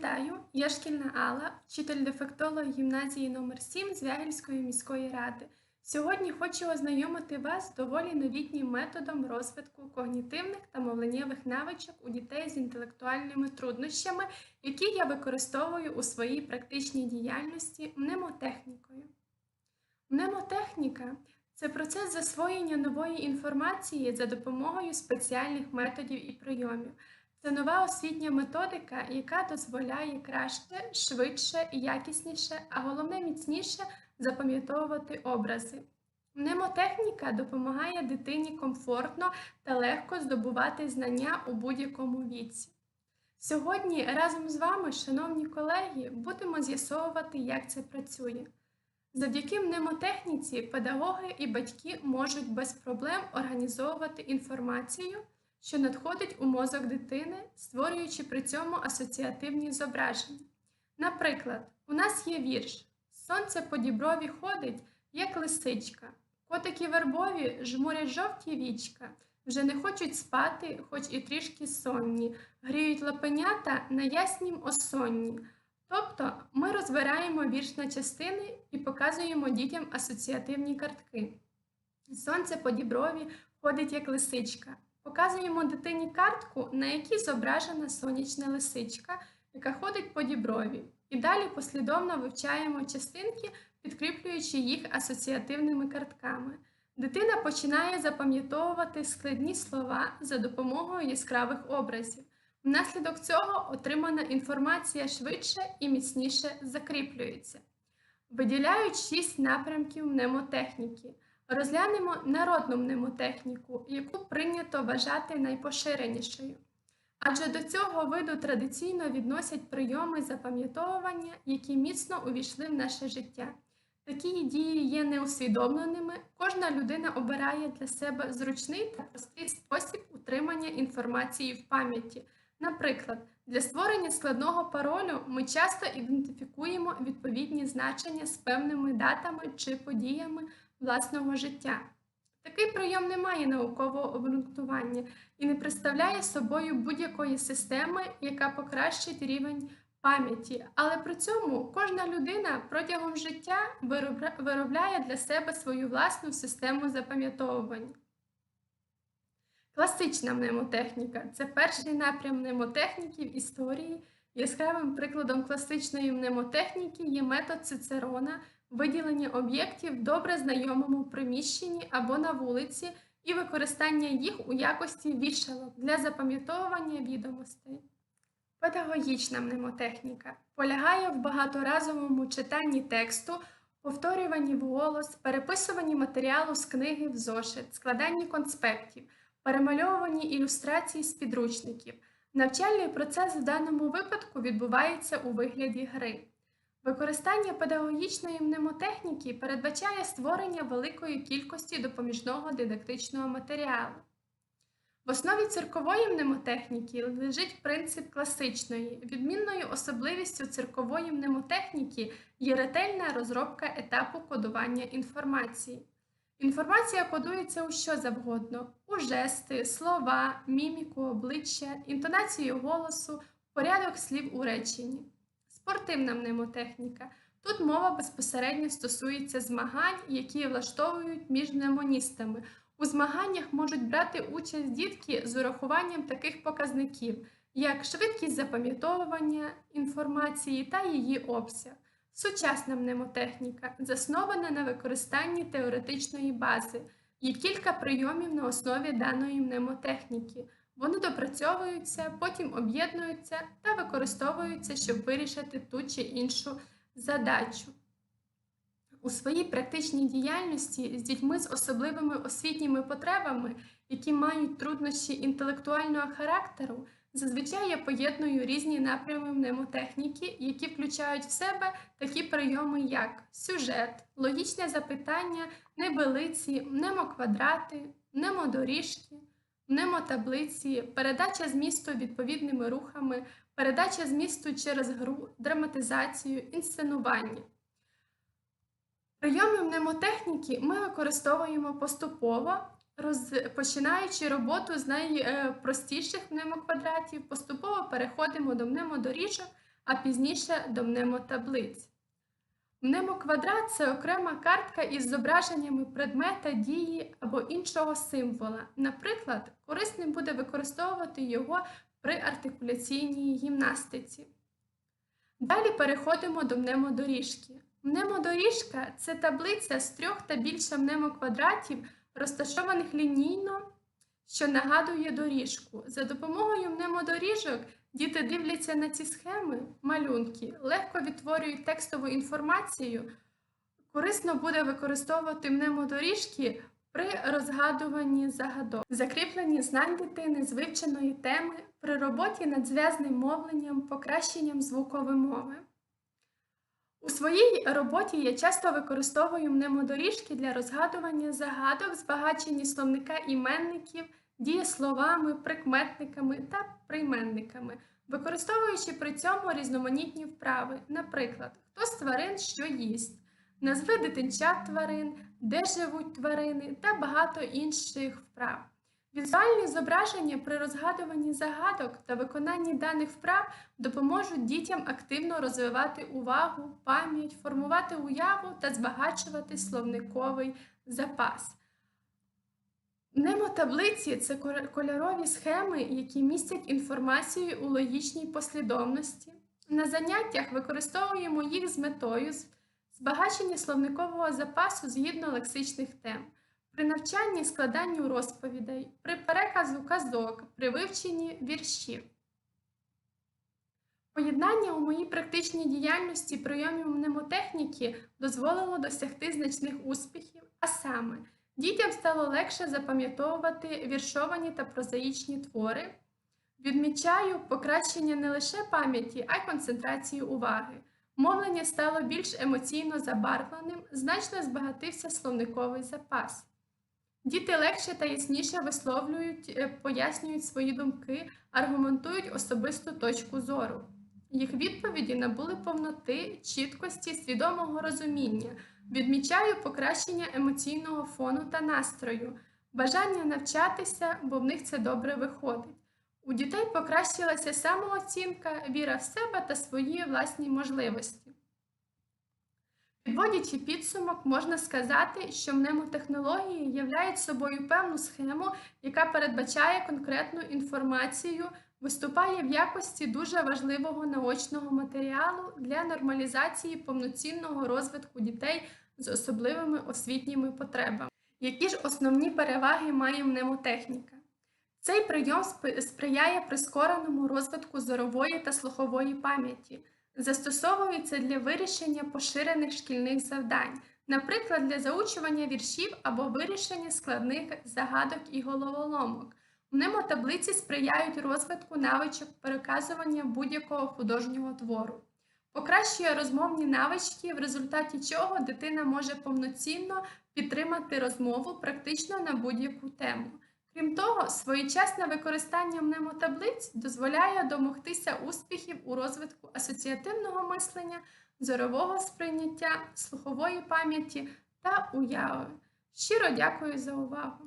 Вітаю! Я шкільна Алла, вчитель дефектолог гімназії номер 7 Звягільської міської ради. Сьогодні хочу ознайомити вас з доволі новітнім методом розвитку когнітивних та мовленнєвих навичок у дітей з інтелектуальними труднощами, які я використовую у своїй практичній діяльності мнемотехнікою. Мнемотехніка це процес засвоєння нової інформації за допомогою спеціальних методів і прийомів. Це нова освітня методика, яка дозволяє краще, швидше якісніше, а головне міцніше запам'ятовувати образи. Мнемотехніка допомагає дитині комфортно та легко здобувати знання у будь-якому віці. Сьогодні разом з вами, шановні колеги, будемо з'ясовувати, як це працює. Завдяки мнемотехніці педагоги і батьки можуть без проблем організовувати інформацію що надходить у мозок дитини, створюючи при цьому асоціативні зображення. Наприклад, у нас є вірш Сонце по діброві ходить, як лисичка, котики вербові жмурять жовті вічка, вже не хочуть спати, хоч і трішки сонні, гріють лапенята на яснім осонні. Тобто ми розбираємо вірш на частини і показуємо дітям асоціативні картки. Сонце по діброві ходить як лисичка. Показуємо дитині картку, на якій зображена сонячна лисичка, яка ходить по діброві. І далі послідовно вивчаємо частинки, підкріплюючи їх асоціативними картками. Дитина починає запам'ятовувати складні слова за допомогою яскравих образів. Внаслідок цього отримана інформація швидше і міцніше закріплюється. Виділяють шість напрямків мнемотехніки. Розглянемо народну мнемотехніку, яку прийнято вважати найпоширенішою. Адже до цього виду традиційно відносять прийоми запам'ятовування, які міцно увійшли в наше життя. Такі дії є неусвідомленими, кожна людина обирає для себе зручний та простий спосіб утримання інформації в пам'яті. Наприклад, для створення складного паролю ми часто ідентифікуємо відповідні значення з певними датами чи подіями власного життя. Такий прийом не має наукового обґрунтування і не представляє собою будь-якої системи, яка покращить рівень пам'яті, але при цьому кожна людина протягом життя виробляє для себе свою власну систему запам'ятовування. Класична мнемотехніка це перший напрям мнемотехніки в історії. Яскравим прикладом класичної мнемотехніки є метод Цицерона виділення об'єктів в добре знайомому приміщенні або на вулиці і використання їх у якості вішалок для запам'ятовування відомостей. Педагогічна мнемотехніка полягає в багаторазовому читанні тексту, повторюванні вголос, переписуванні матеріалу з книги в зошит, складанні конспектів, перемальовуванні ілюстрацій з підручників. Навчальний процес в даному випадку відбувається у вигляді гри. Використання педагогічної мнемотехніки передбачає створення великої кількості допоміжного дидактичного матеріалу. В основі циркової мнемотехніки лежить принцип класичної. Відмінною особливістю циркової мнемотехніки є ретельна розробка етапу кодування інформації. Інформація кодується у що завгодно: у жести, слова, міміку, обличчя, інтонацію голосу, порядок слів у реченні. Спортивна мнемотехніка. Тут мова безпосередньо стосується змагань, які влаштовують між мнемоністами. У змаганнях можуть брати участь дітки з урахуванням таких показників, як швидкість запам'ятовування інформації та її обсяг. Сучасна мнемотехніка заснована на використанні теоретичної бази. Є кілька прийомів на основі даної мнемотехніки. Вони допрацьовуються, потім об'єднуються та використовуються, щоб вирішити ту чи іншу задачу. У своїй практичній діяльності з дітьми з особливими освітніми потребами, які мають труднощі інтелектуального характеру, зазвичай я поєдную різні напрями мнемотехніки, які включають в себе такі прийоми, як сюжет, логічне запитання, небелиці, мнемоквадрати, мнемодоріжки мнемотаблиці, передача змісту відповідними рухами, передача змісту через гру, драматизацію, інсценування. Прийоми мнемотехніки ми використовуємо поступово, починаючи роботу з найпростіших мнемоквадратів, поступово переходимо до мнемодоріжок, а пізніше до мнемотаблиць. Мнемоквадрат це окрема картка із зображеннями предмета, дії або іншого символа. Наприклад, корисним буде використовувати його при артикуляційній гімнастиці. Далі переходимо до мнемодоріжки. Мнемодоріжка це таблиця з трьох та більше мнемоквадратів, розташованих лінійно, що нагадує доріжку. За допомогою мнемодоріжок діти дивляться на ці схеми, малюнки, легко відтворюють текстову інформацію. Корисно буде використовувати мнемодоріжки при розгадуванні загадок, закріпленні знань дитини з вивченої теми при роботі над зв'язним мовленням, покращенням звуковимови. У своїй роботі я часто використовую мнемодоріжки для розгадування загадок, збагачення словника іменників, дієсловами, прикметниками та прийменниками, використовуючи при цьому різноманітні вправи, наприклад, хто з тварин що їсть, назви дитинчат тварин, де живуть тварини та багато інших вправ. Візуальні зображення при розгадуванні загадок та виконанні даних вправ допоможуть дітям активно розвивати увагу, пам'ять, формувати уяву та збагачувати словниковий запас. Немотаблиці це кольорові схеми, які містять інформацію у логічній послідовності. На заняттях використовуємо їх з метою збагачення словникового запасу згідно лексичних тем. При навчанні складанню розповідей, при переказу казок, при вивченні віршів. Поєднання у моїй практичній діяльності прийомів мнемотехніки дозволило досягти значних успіхів, а саме, дітям стало легше запам'ятовувати віршовані та прозаїчні твори. Відмічаю покращення не лише пам'яті, а й концентрації уваги. Мовлення стало більш емоційно забарвленим, значно збагатився словниковий запас. Діти легше та ясніше висловлюють, е, пояснюють свої думки, аргументують особисту точку зору. Їх відповіді набули повноти, чіткості, свідомого розуміння, відмічаю покращення емоційного фону та настрою, бажання навчатися, бо в них це добре виходить. У дітей покращилася самооцінка, віра в себе та свої власні можливості. Підводячи підсумок, можна сказати, що мнемотехнології являють собою певну схему, яка передбачає конкретну інформацію, виступає в якості дуже важливого наочного матеріалу для нормалізації повноцінного розвитку дітей з особливими освітніми потребами. Які ж основні переваги має мнемотехніка? Цей прийом сприяє прискореному розвитку зорової та слухової пам'яті. Застосовується для вирішення поширених шкільних завдань, наприклад, для заучування віршів або вирішення складних загадок і головоломок. Мнемотаблиці сприяють розвитку навичок переказування будь-якого художнього твору, покращує розмовні навички, в результаті чого дитина може повноцінно підтримати розмову практично на будь-яку тему. Крім того, своєчасне використання мнемотаблиць дозволяє домогтися успіхів у розвитку асоціативного мислення, зорового сприйняття, слухової пам'яті та уяви. Щиро дякую за увагу!